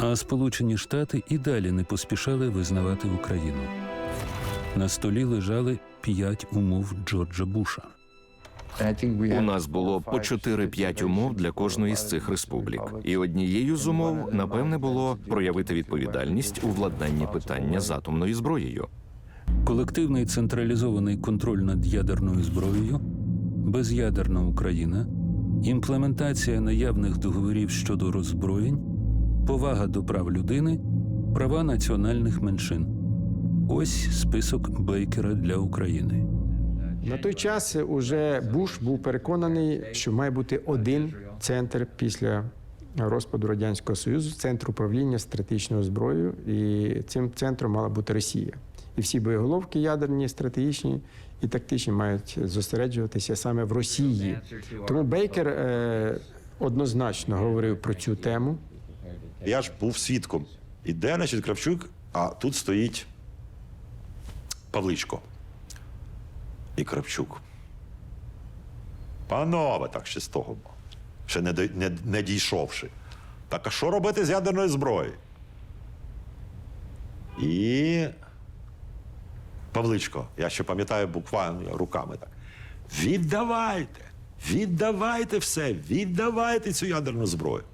А Сполучені Штати і далі не поспішали визнавати Україну. На столі лежали п'ять умов Джорджа Буша. У нас було по 4-5 умов для кожної з цих республік, і однією з умов, напевне, було проявити відповідальність у владнанні питання з атомною зброєю. Колективний централізований контроль над ядерною зброєю, без'ядерна Україна, імплементація наявних договорів щодо роззброєнь, повага до прав людини, права національних меншин. Ось список Бейкера для України. На той час уже Буш був переконаний, що має бути один центр після розпаду радянського союзу, центр управління стратегічною зброєю, і цим центром мала бути Росія. І всі боєголовки ядерні, стратегічні і тактичні мають зосереджуватися саме в Росії. Тому Бейкер е, однозначно говорив про цю тему. Я ж був свідком. Іде, значить, Кравчук, а тут стоїть Павличко. І Кравчук. Панове, так ще з того. Ще не, не, не дійшовши. Так а що робити з ядерною зброєю? І Павличко, я ще пам'ятаю буквально руками так. Віддавайте! Віддавайте все, віддавайте цю ядерну зброю.